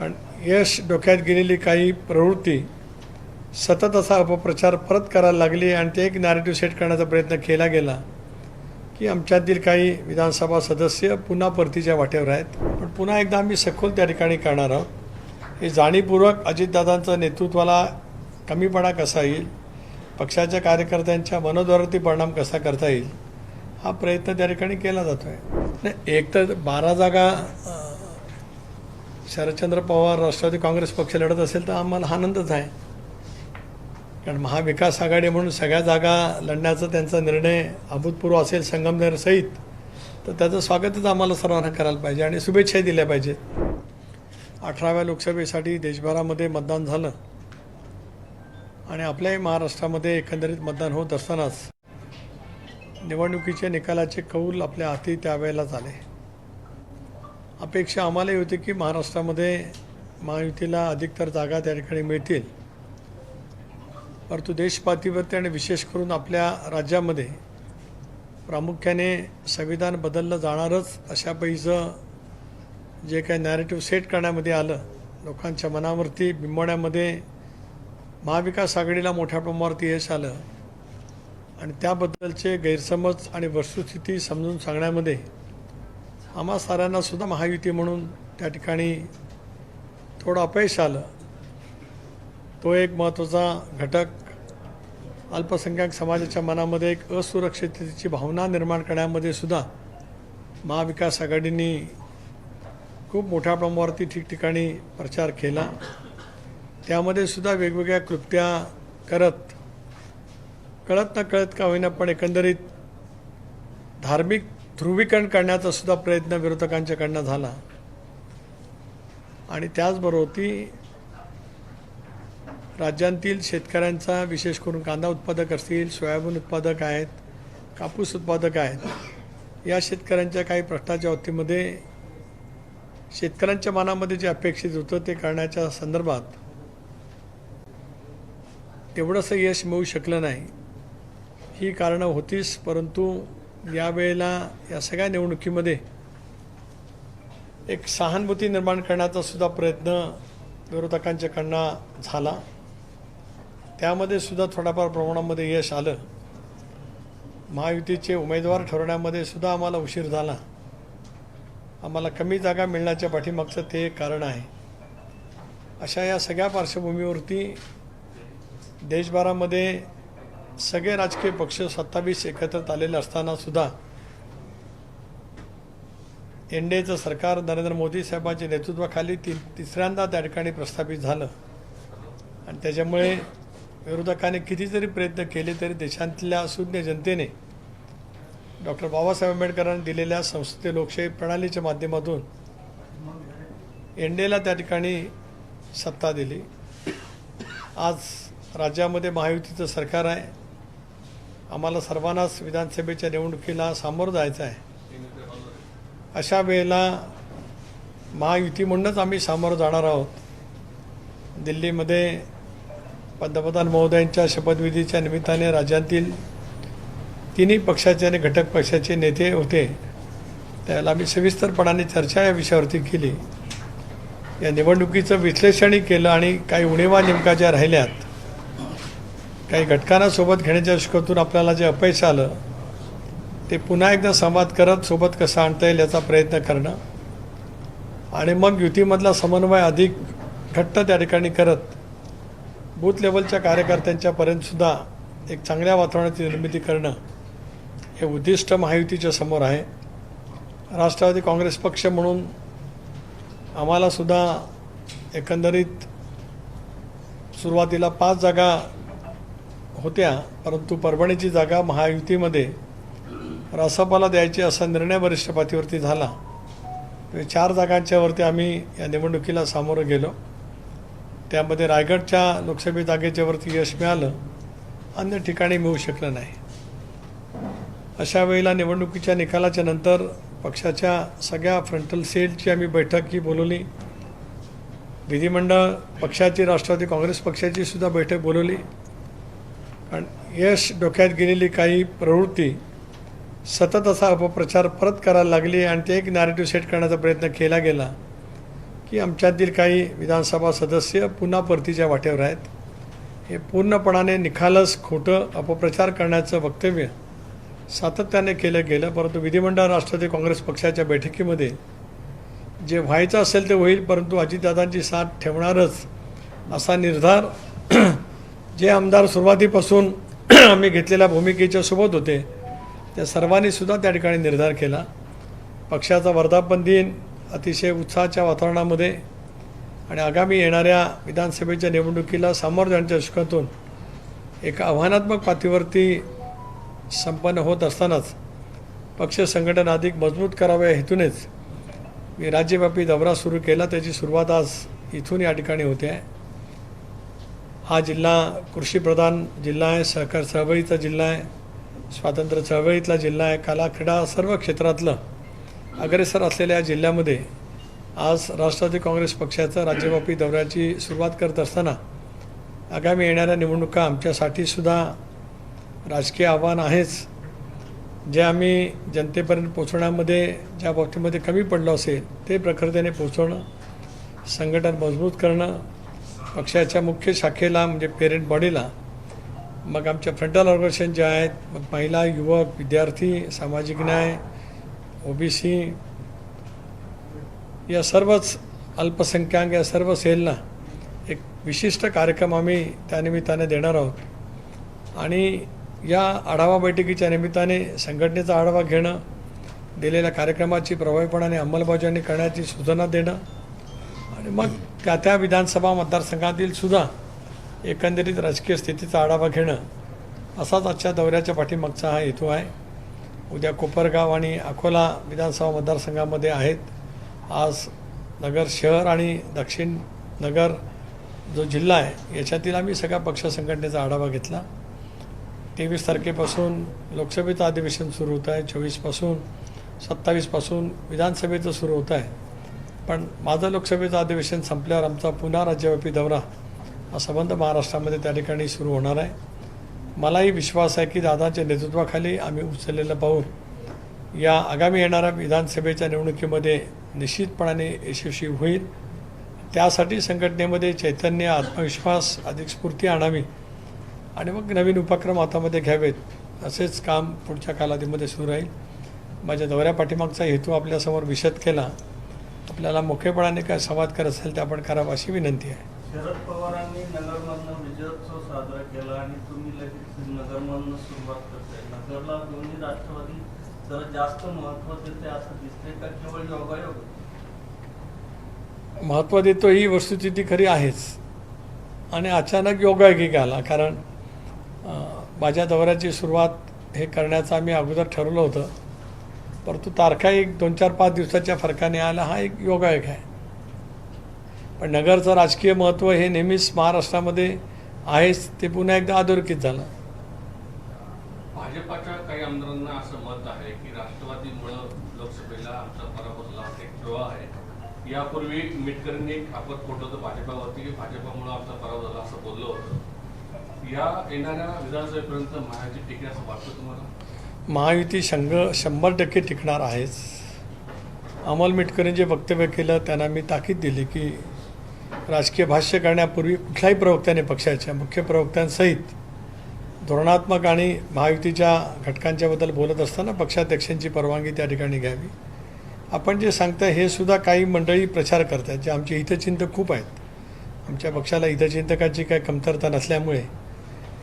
पण यश डोक्यात गेलेली काही प्रवृत्ती सतत असा अपप्रचार परत करायला लागली आणि ते एक नॅरेटिव्ह सेट करण्याचा प्रयत्न केला गेला की आमच्यातील काही विधानसभा सदस्य पुन्हा परतीच्या वाटेवर आहेत. पण पुन्हा एकदा आम्ही सखोल त्या ठिकाणी करणार आहोत. हे जाणीवपूर्वक अजितदादांचं नेतृत्वाला कमीपणा कसा येईल? पक्षाच्या कार्यकर्त्यांच्या मनोद्वारावरती परिणाम कसा करता येईल? हा प्रयत्न त्या ठिकाणी केला जातो आहे एक तर बारा जागा शरदचंद्र पवार राष्ट्रवादी काँग्रेस पक्ष लढत असेल तर आम्हाला आनंदच आहे. कारण महाविकास आघाडी म्हणून सगळ्या जागा लढण्याचा त्यांचा निर्णय अभूतपूर्व असेल संगमनेर सहित तर त्याचं स्वागतच आम्हाला सर्वांना करायला पाहिजे आणि शुभेच्छाही दिल्या पाहिजेत. अठराव्या लोकसभेसाठी देशभरामध्ये मतदान झालं आणि आपल्याही महाराष्ट्रामध्ये एकंदरीत मतदान होत असतानाच निवडणुकीच्या निकालाचे कौल आपल्या हाती त्यावेळेलाच आले अपेक्षा आम्हालाही होती की महाराष्ट्रामध्ये महायुतीला अधिकतर जागा त्या ठिकाणी मिळतील. परंतु देशपातळीवरती आणि विशेष करून आपल्या राज्यामध्ये प्रामुख्याने संविधान बदललं जाणारच अशा पैचं जे काही नॅरेटिव्ह सेट करण्यामध्ये आलं लोकांच्या मनावरती बिंबवण्यामध्ये महाविकास आघाडीला मोठ्या प्रमाणावरती यश आलं. आणि त्याबद्दलचे गैरसमज आणि वस्तुस्थिती समजून सांगण्यामध्ये आम्हा साऱ्यांना सुद्धा महायुती म्हणून त्या ठिकाणी थोडं अपयश आलं. तो एक महत्त्वाचा घटक अल्पसंख्याक समाजाच्या मनामध्ये एक असुरक्षिततेची भावना निर्माण करण्यामध्ये सुद्धा महाविकास आघाडींनी खूप मोठ्या प्रमाणावरती ठिकठिकाणी प्रचार केला. त्यामध्ये सुद्धा वेगवेगळ्या कृत्या करत कळत न कळत का होईना पण एकंदरीत धार्मिक ध्रुवीकरण करण्याचा सुद्धा प्रयत्न विरोधकांच्याकडनं झाला. आणि त्याचबरोबर ती राज्यांतील शेतकऱ्यांचा विशेष करून कांदा उत्पादक असतील सोयाबीन उत्पादक आहेत कापूस उत्पादक आहेत या शेतकऱ्यांच्या काही प्रश्नाच्या बाबतीमध्ये शेतकऱ्यांच्या मनामध्ये जे अपेक्षित होतं ते करण्याच्या संदर्भात तेवढंसं यश मिळू शकलं नाही. ही कारणं होतीच परंतु यावेळेला या सगळ्या निवडणुकीमध्ये एक सहानुभूती निर्माण करण्याचा सुद्धा प्रयत्न विरोधकांच्याकडनं झाला. त्यामध्ये सुद्धा थोड्याफार प्रमाणामध्ये यश आलं. महायुतीचे उमेदवार ठरवण्यामध्ये सुद्धा आम्हाला उशीर झाला. आम्हाला कमी जागा मिळण्याच्या पाठीमागचं ते एक कारण आहे. अशा या सगळ्या पार्श्वभूमीवरती देशभरामध्ये सगळे राजकीय पक्ष सत्तावीस एकत्रित आलेले असताना सुद्धा एन डी एचं सरकार नरेंद्र मोदी साहेबांच्या नेतृत्वाखाली ती तिसऱ्यांदा त्या ठिकाणी प्रस्थापित झालं. आणि त्याच्यामुळे विरोधकाने किती जरी प्रयत्न केले तरी देशातल्या शून्य जनतेने डॉक्टर बाबासाहेब आंबेडकरांनी दिलेल्या संसदीय लोकशाही प्रणालीच्या माध्यमातून एन डी एला त्या ठिकाणी सत्ता दिली. आज राज्यामध्ये महायुतीचं सरकार आहे. आम्हाला सर्वांनाच विधानसभेच्या निवडणुकीला सामोरं जायचं आहे. अशा वेळेला महायुती म्हणूनच आम्ही सामोरं जाणार आहोत. दिल्लीमध्ये पंतप्रधान महोदयांच्या शपथविधीच्या निमित्ताने राज्यातील तिन्ही पक्षाचे आणि घटक पक्षाचे नेते होते. त्याला आम्ही सविस्तरपणाने चर्चा या विषयावरती केली. या निवडणुकीचं विश्लेषणही केलं आणि काही उणेवा नेमका ज्या राहिल्यात काही घटकांना सोबत घेण्याच्या शिकवतून आपल्याला जे अपयश आलं ते पुन्हा एकदा संवाद करत सोबत कसं आणता येईल याचा प्रयत्न करणं. आणि मग युतीमधला समन्वय अधिक घट्ट त्या ठिकाणी करत बूथ लेवलच्या कार्यकर्त्यांच्यापर्यंतसुद्धा एक चांगल्या वातावरणाची निर्मिती करणं हे उद्दिष्ट महायुतीच्या समोर आहे. राष्ट्रवादी काँग्रेस पक्ष म्हणून आम्हालासुद्धा एकंदरीत सुरुवातीला पाच जागा होत्या परंतु परभणीची जागा महायुतीमध्ये रासपाला द्यायची असा निर्णय वरिष्ठ पातळीवरती झाला. चार जागांच्यावरती आम्ही या निवडणुकीला सामोरं गेलो. त्यामध्ये रायगडच्या लोकसभे जागेच्यावरती यश मिळालं. अन्य ठिकाणी मिळू शकलं नाही. अशा वेळेला निवडणुकीच्या निकालाच्या नंतर पक्षाच्या सगळ्या फ्रंटल सेलची आम्ही बैठक ही बोलवली. विधिमंडळ पक्षाची राष्ट्रवादी काँग्रेस पक्षाची सुद्धा बैठक बोलवली. आणि यश डोक्यात गेलेली काही प्रवृत्ती सतत असा अपप्रचार परत करायला लागली आणि ते एक नॅरेटिव्ह सेट करण्याचा प्रयत्न केला गेला की आमच्यातील काही विधानसभा सदस्य पुन्हा परतीच्या वाटेवर आहेत. हे पूर्णपणाने निखालस खोटं अपप्रचार करण्याचं वक्तव्य सातत्याने केलं गेलं परंतु विधिमंडळ राष्ट्रवादी काँग्रेस पक्षाच्या बैठकीमध्ये जे व्हायचं असेल ते होईल परंतु अजितदादांची साथ ठेवणारच असा निर्धार जे आमदार सुरुवातीपासून आम्ही घेतलेल्या भूमिकेच्या सोबत होते त्या सर्वांनी सुद्धा त्या ठिकाणी निर्धार केला. पक्षाचा वर्धापन दिन अतिशय उत्साहाच्या वातावरणामध्ये आणि आगामी येणाऱ्या विधानसभेच्या निवडणुकीला सामोरं जाण्याच्या दृष्टिकोनातून एक आव्हानात्मक पातळीवरती संपन्न होत असतानाच पक्ष संघटन अधिक मजबूत करावे या हेतूनेच मी राज्यव्यापी दौरा सुरू केला. त्याची सुरुवात आज इथून या ठिकाणी होते. आहे हा जिल्हा कृषीप्रधान जिल्हा आहे सहकार चळवळीचा जिल्हा आहे स्वातंत्र्य चळवळीतला जिल्हा आहे कला क्रीडा सर्व क्षेत्रातलं अग्रेसर असलेल्या या जिल्ह्यामध्ये आज राष्ट्रवादी काँग्रेस पक्षाचं राज्यव्यापी दौऱ्याची सुरुवात करत असताना आगामी येणाऱ्या निवडणुका आमच्यासाठी सुद्धा राजकीय आव्हान आहेच. जे आम्ही जनतेपर्यंत पोचवण्यामध्ये ज्या बाबतीमध्ये कमी पडलो असेल ते प्रखरतेने पोचवणं संघटन मजबूत करणं पक्षाच्या मुख्य शाखेला म्हणजे पेरेंट बॉडीला मग आमच्या फ्रंटल ऑर्गनायझेशन जे आहेत मग महिला युवक विद्यार्थी सामाजिक न्याय ओबीसी या सर्वच अल्पसंख्याक या सर्व सेलना एक विशिष्ट कार्यक्रम आम्ही त्यानिमित्ताने देणार आहोत. आणि या आढावा बैठकीच्या निमित्ताने संघटनेचा आढावा घेणं दिलेल्या कार्यक्रमाची प्रभावीपणाने अंमलबजावणी करण्याची सूचना देणं आणि मग त्या त्या विधानसभा मतदारसंघातील सुद्धा एकंदरीत राजकीय स्थितीचा आढावा घेणं असाच आजच्या दौऱ्याच्या पाठीमागचा हा हेतू आहे. उद्या कोपरगाव आणि अकोला विधानसभा मतदारसंघामध्ये आहेत. आज नगर शहर आणि दक्षिण नगर जो जिल्हा आहे याच्यातील आम्ही सगळ्या पक्ष संघटनेचा आढावा घेतला. तेवीस तारखेपासून लोकसभेचं अधिवेशन सुरू होत आहे चोवीसपासून सत्तावीसपासून विधानसभेचं सुरू होत आहे. पण माझं लोकसभेचं अधिवेशन संपल्यावर आमचा पुन्हा राज्यव्यापी दौरा हा संबंध महाराष्ट्रामध्ये त्या ठिकाणी सुरू होणार आहे. मलाही विश्वास आहे की दादाच्या नेतृत्वाखाली आम्ही उचललेलं पाऊल या आगामी येणाऱ्या विधानसभेच्या निवडणुकीमध्ये निश्चितपणाने यशस्वी होईल. त्यासाठी संघटनेमध्ये चैतन्य आत्मविश्वास अधिक स्फूर्ती आणावी आणि मग नवीन उपक्रम हातामध्ये घ्यावेत असेच काम पुढच्या कालावधीमध्ये सुरू राहील. माझ्या दौऱ्या पाठीमागचा हेतू आपल्यासमोर विशद केला. आपल्याला मोकळेपणाने काय संवाद करत असेल ते आपण करावं अशी विनंती आहे. शरद पवारांनी नगरमधनं विजयोत्सव साजरा केला आणि तुम्ही लगेच नगरमधनं सुरुवात करताय. नगरला दोन्ही राष्ट्रवादी जरा जास्त महत्त्व देते असं दिसतंय का? केवळ योगायोग महत्त्व देतो ही वस्तुस्थिती खरी आहेच. आणि अचानक योगायोगी आला कारण माझ्या दौऱ्याची सुरुवात हे करण्याचं आम्ही अगोदर ठरवलं होतं. परंतु तारखा एक दोन चार पाच दिवसाच्या फरकाने आला हा एक योगायोग आहे. पण नगरचं राजकीय महत्त्व हे नेहमीच महाराष्ट्रामध्ये आहेच ते पुन्हा एकदा अधोरेखित झालं. भाजपाच्या काही आमदारांना असं मत आहे की राष्ट्रवादीमुळं लोकसभेला आमचा पराभव झाला एक ड्रॉ आहे. यापूर्वी मिटकरींनी एक आपत फोटो भाजपावरती की भाजपामुळं आमचा पराभव झाला असं बोललं होतं. या येणाऱ्या विधानसभेपर्यंत महाराजची टीका असं वाटतं तुम्हाला? महायुती संघ शंभर टक्के टिकणार आहेच. अमोल मिटकरी जे वक्तव्य केलं त्यांना मी ताकीद दिली की राजकीय भाष्य करण्यापूर्वी कुठल्याही प्रवक्त्याने पक्षाच्या मुख्य प्रवक्त्यांसहित धोरणात्मक आणि महायुतीच्या घटकांच्याबद्दल बोलत असताना पक्षाध्यक्षांची परवानगी त्या ठिकाणी घ्यावी. आपण जे सांगताय हे सुद्धा काही मंडळी प्रचार करत आहेत जे आमचे हितचिंतक खूप आहेत. आमच्या पक्षाला हितचिंतकाची काही कमतरता नसल्यामुळे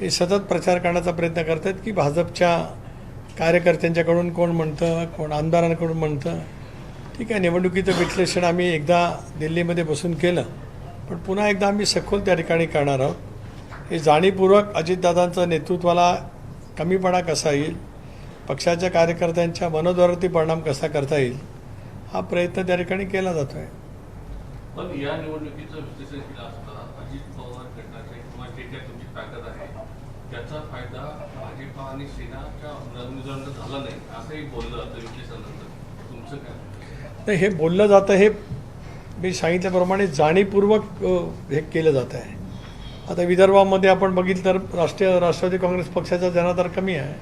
हे सतत प्रचार करण्याचा प्रयत्न करत आहेत की भाजपच्या कार्यकर्त्यांच्याकडून कोण म्हणतं कोण आमदारांकडून म्हणतं. ठीक आहे निवडणुकीचं विश्लेषण आम्ही एकदा दिल्लीमध्ये बसून केलं. पण पुन्हा एकदा आम्ही सखोल त्या ठिकाणी करणार आहोत. हे जाणीवपूर्वक अजितदादांचं नेतृत्वाला कमीपणा कसा येईल पक्षाच्या कार्यकर्त्यांच्या मनोद्वारावरती परिणाम कसा करता येईल हा प्रयत्न त्या ठिकाणी केला जातो आहे पण या निवडणुकीचं विश्लेषण केलं असता अजित पवार गटाचे किंवा जे काही तुमची ताकद आहे त्याचा फायदा भाजपा आणि सेनाच्या रणनीतीवर झाला नाही असंही बोललं जातं विश्लेषणानंतर तुमचं काय? नाही हे बोललं जातं हे मी सांगितल्याप्रमाणे जाणीवपूर्वक हे केलं जातं आहे. आता विदर्भामध्ये आपण बघितलं तर राष्ट्रीय राष्ट्रवादी काँग्रेस पक्षाचा जनाधार कमी आहे.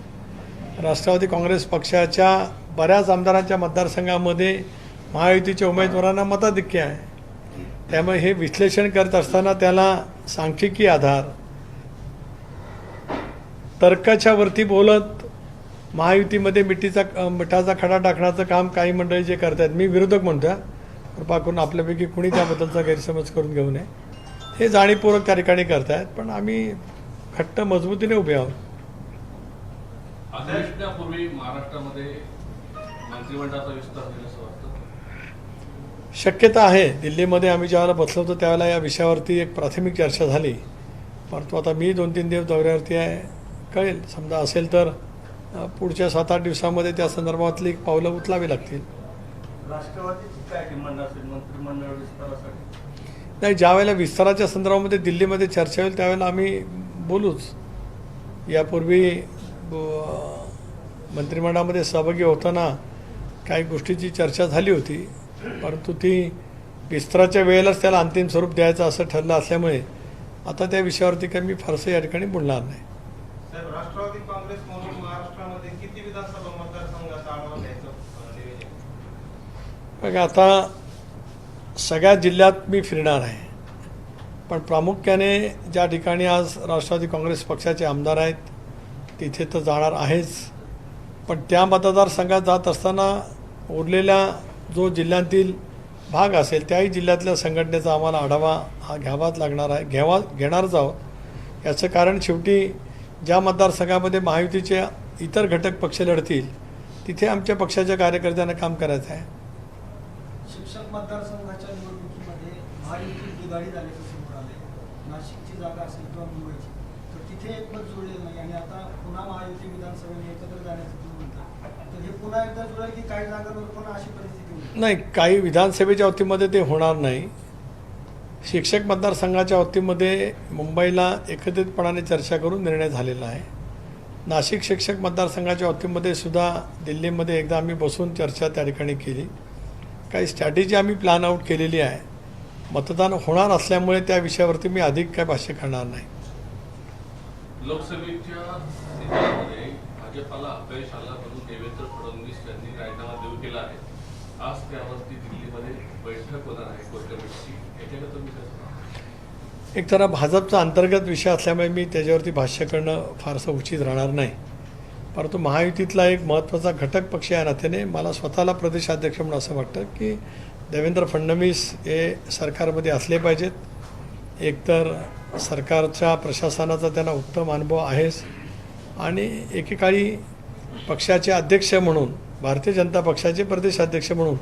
राष्ट्रवादी काँग्रेस पक्षाच्या बऱ्याच आमदारांच्या मतदारसंघामध्ये महायुतीच्या उमेदवारांना मताधिक्य आहे. त्यामुळे हे विश्लेषण करत असताना त्याला सांख्यिकी आधार तर्काच्या वरती बोलत महायुतीमध्ये मिठीचा मिठाचा खडा टाकण्याचं काम काही मंडळी जे करतात मी विरोधक म्हणतो कृपा करून आपल्यापैकी कुणी त्याबद्दलचा गैरसमज करून घेऊ नये. हे जाणीवपूर्वक त्या ठिकाणी करतायत पण आम्ही घट्ट मजबूतीने उभे आहोत. शक्यता आहे. दिल्लीमध्ये आम्ही ज्यावेळेला बसलो होतो त्यावेळेला या विषयावरती एक प्राथमिक चर्चा झाली. परंतु आता मी दोन तीन दिवस दौऱ्यावरती आहे. कळेल. समजा असेल तर पुढच्या सात आठ दिवसामध्ये त्या संदर्भातली पावलं उचलावी लागतील. नाही ज्या वेळेला विस्ताराच्या संदर्भामध्ये दिल्लीमध्ये चर्चा होईल त्यावेळेला आम्ही बोलूच. यापूर्वी मंत्रिमंडळामध्ये सहभागी होताना काही गोष्टीची चर्चा झाली होती. परंतु ती विस्ताराच्या वेळेलाच त्याला अंतिम स्वरूप द्यायचं असं ठरलं असल्यामुळे आता त्या विषयावरती काही मी फारसं या ठिकाणी बोलणार नाही साहेब राष्ट्रवादी काँग्रेस म्हणून महाराष्ट्रामध्ये किती विधानसभा मतदारसंघाचा आढावा घ्यायचं अं, नियोजन बघा आता सगळ्या जिल्ह्यात मी फिरणार आहे. पण प्रामुख्याने ज्या ठिकाणी आज राष्ट्रवादी काँग्रेस पक्षाचे आमदार आहेत तिथे तर जाणार आहेच. पण त्या मतदारसंघात जात असताना उरलेल्या जो जिल्ह्यातील भाग असेल त्याही जिल्ह्यातल्या संघटनेचा आम्हाला आढावा हा घ्यावाच लागणार आहे घ्यावा घेणारच आहोत. याचं कारण शेवटी ज्या मतदारसंघामध्ये महायुतीचे इतर घटक पक्ष लढतील तिथे आमच्या पक्षाच्या कार्यकर्त्यांना काम करायचं आहे. मतदारसंघाच्या निवडणुकीमध्ये महायुती बिघाडी झाल्याचं समोर आले नाशिकची जागा असेल किंवा मुंबईची तर तिथे एक मत जुळलेलं नाही. आणि आता पुन्हा महायुती विधानसभेने एकत्र जाण्याचं तुम्ही म्हणता तर हे पुन्हा एकदा जुळेल की काही जागांवर पुन्हा अशी परिस्थिती नाही काही विधानसभेच्या वतीमध्ये ते होणार नाही. शिक्षक मतदारसंघाच्या वतीमध्ये मुंबईला एकत्रितपणाने चर्चा करून निर्णय झालेला आहे. नाशिक शिक्षक मतदारसंघाच्या वतीमध्ये सुद्धा दिल्लीमध्ये एकदा आम्ही बसून चर्चा त्या ठिकाणी केली. काही स्ट्रॅटेजी आम्ही प्लॅन आऊट केलेली आहे. मतदान होणार असल्यामुळे त्या विषयावरती मी अधिक काय भाष्य करणार नाही. लोकसभेच्या निकालामध्ये भाजपाला अपयश आलं म्हणून देवेंद्र फडणवीस यांनी राजीनामा देऊ केला आहे. आज त्यावरती दिल्लीमध्ये बैठक होणार आहे कोर कमिटीची याच्याकडे तुम्ही कसं पाहता? एक तर भाजपचा अंतर्गत विषय असल्यामुळे मी त्याच्यावरती भाष्य करणं फारसं उचित राहणार नाही. परंतु महायुतीतला एक महत्त्वाचा घटक पक्ष या नात्याने मला स्वतःला प्रदेशाध्यक्ष म्हणून असं वाटतं की देवेंद्र फडणवीस हे सरकारमध्ये असले पाहिजेत. एकतर सरकारच्या प्रशासनाचा त्यांना उत्तम अनुभव आहेच. आणि एकेकाळी पक्षाचे अध्यक्ष म्हणून भारतीय जनता पक्षाचे प्रदेशाध्यक्ष म्हणून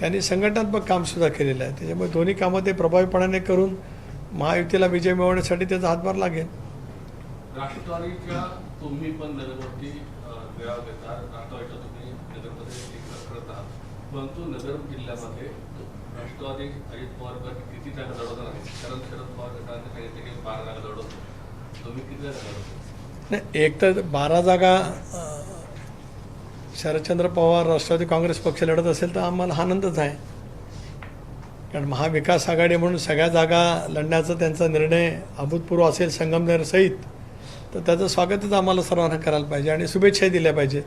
त्यांनी संघटनात्मक कामसुद्धा केलेलं आहे. त्याच्यामुळे दोन्ही कामं ते प्रभावीपणाने करून महायुतीला विजय मिळवण्यासाठी त्याचा हातभार लागेल. राष्ट्रवादीच्या तुम्ही पण नगरवरती अं, वेळा घेता राष्ट्रवादीच्या तुम्ही नगरमध्ये करत आहात परंतु नगर जिल्ह्यामध्ये राष्ट्रवादी अजित पवार गट किती जागा लढवणार नाही? कारण शरद पवार गटाने सांगितलं की बारा जागा लढवतो तुम्ही किती जागा लढवतो एक तर बारा जागा शरदचंद्र पवार राष्ट्रवादी काँग्रेस पक्ष लढत असेल तर आम्हाला आनंदच आहे. कारण महाविकास आघाडी म्हणून सगळ्या जागा लढण्याचा त्यांचा निर्णय अभूतपूर्व असेल संगमनेरसहित तर त्याचं स्वागतच आम्हाला सर्वांना करायला पाहिजे आणि शुभेच्छाही दिल्या पाहिजेत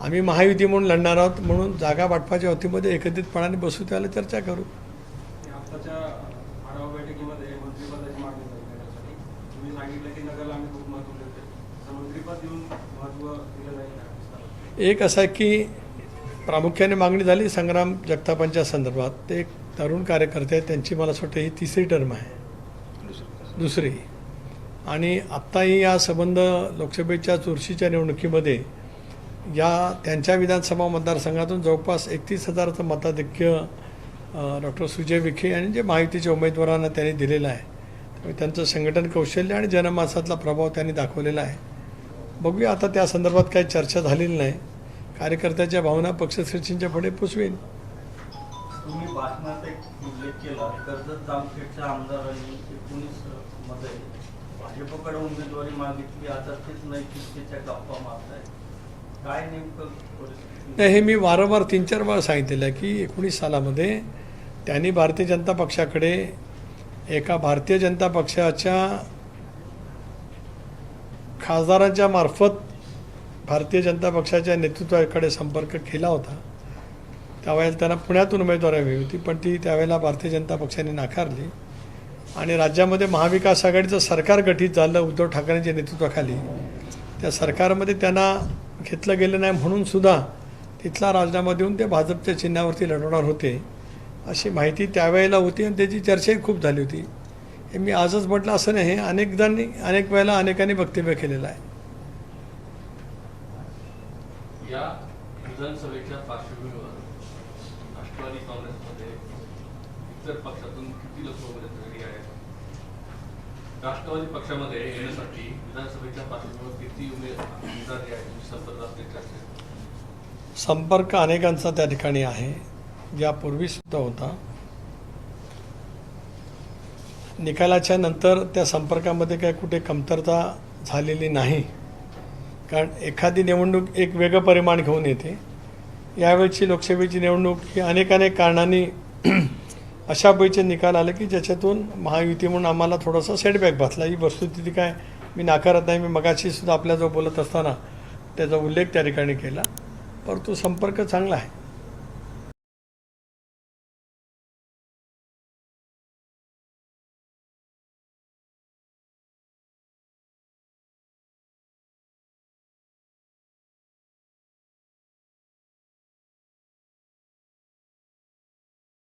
आम्ही महायुती म्हणून लढणार आहोत म्हणून जागा वाटपाच्या वतीमध्ये एकत्रितपणाने बसू त्याला चर्चा करू. आताच्या आढावा बैठकीमध्ये मंत्रिपदाची मागणी झाली नगरसाठी तुम्ही सांगितलं की नगरला आम्ही खूप महत्त्व देतो तर मंत्रिपद देऊन महत्त्व दिलं जाईल का? विस्तारात? एक असं आहे की प्रामुख्याने मागणी झाली संग्राम जगतापांच्या संदर्भात. ते एक तरुण कार्यकर्ते आहेत त्यांची मला असं वाटतं ही तिसरी टर्म आहे. दुसरी. आणि आत्ताही या संबंध लोकसभेच्या चुरशीच्या निवडणुकीमध्ये या त्यांच्या विधानसभा मतदारसंघातून जवळपास एकतीस हजाराचं मताधिक्य डॉक्टर सुजय विखे यांनी जे माहितीच्या उमेदवारांना त्यांनी दिलेलं आहे. त्यामुळे त्यांचं संघटन कौशल्य आणि जनमासातला प्रभाव त्यांनी दाखवलेला आहे. बघूया आता त्या संदर्भात काही चर्चा झालेली नाही. कार्यकर्त्याच्या भावना पक्षश्रेष्ठींच्या पुढे पुसवेन. तुम्ही भाषणात एक उल्लेख केला कर्जत जामखेडच्या आमदारांनी एकोणीसमध्ये भाजपकडे उमेदवारी मागितली आता तेच नैतिकतेच्या गप्पा मारताय. काय नेमकं नाही हे मी वारंवार तीन चार वेळा सांगितलेलं आहे की एकोणीस सालामध्ये त्यांनी भारतीय जनता पक्षाकडे एका भारतीय जनता पक्षाच्या खासदारांच्या मार्फत भारतीय जनता पक्षाच्या नेतृत्वाकडे संपर्क केला होता. त्यावेळेला त्यांना पुण्यातून उमेदवारी हवी होती पण ती त्यावेळेला भारतीय जनता पक्षाने नाकारली. आणि राज्यामध्ये महाविकास आघाडीचं सरकार गठीत झालं उद्धव ठाकरेंच्या नेतृत्वाखाली. त्या सरकारमध्ये त्यांना घेतलं गेलं नाही म्हणूनसुद्धा तिथला राजीनामा देऊन ते भाजपच्या चिन्हावरती लढवणार होते अशी माहिती त्यावेळेला होती आणि त्याची चर्चाही खूप झाली होती. हे मी आजच म्हटलं असं नाही हे अनेकदांनी अनेक वेळेला अनेकांनी वक्तव्य केलेलं आहे. या विधानसभेच्या पार्श्वभूमीवर राष्ट्रवादी काँग्रेसमध्ये इतर पक्षातून किती लोक उमेदवारी आहेत राष्ट्रवादी पक्षामध्ये येण्यासाठी विधानसभेच्या पार्श्वभूमीवर किती उमेदवार उमेदवारी संपर्क असलेली संपर्क अनेकांचा त्या ठिकाणी आहे. यापूर्वी सुद्धा होता. निकालाच्या नंतर त्या संपर्कामध्ये काय कुठे कमतरता झालेली नाही. कारण एखादी निवडणूक एक वेगळं परिमाण घेऊन येते. यावेळची लोकसभेची निवडणूक ही अनेक अनेक कारणांनी अशा बैचे निकाल आले की ज्याच्यातून महायुती म्हणून आम्हाला थोडासा सेटबॅक बसला. ही वस्तुस्थिती काय? मी नाकारत नाही. मी मगाशी सुद्धा आपल्याजवळ बोलत असताना त्याचा उल्लेख त्या ठिकाणी केला. परंतु संपर्क चांगला आहे.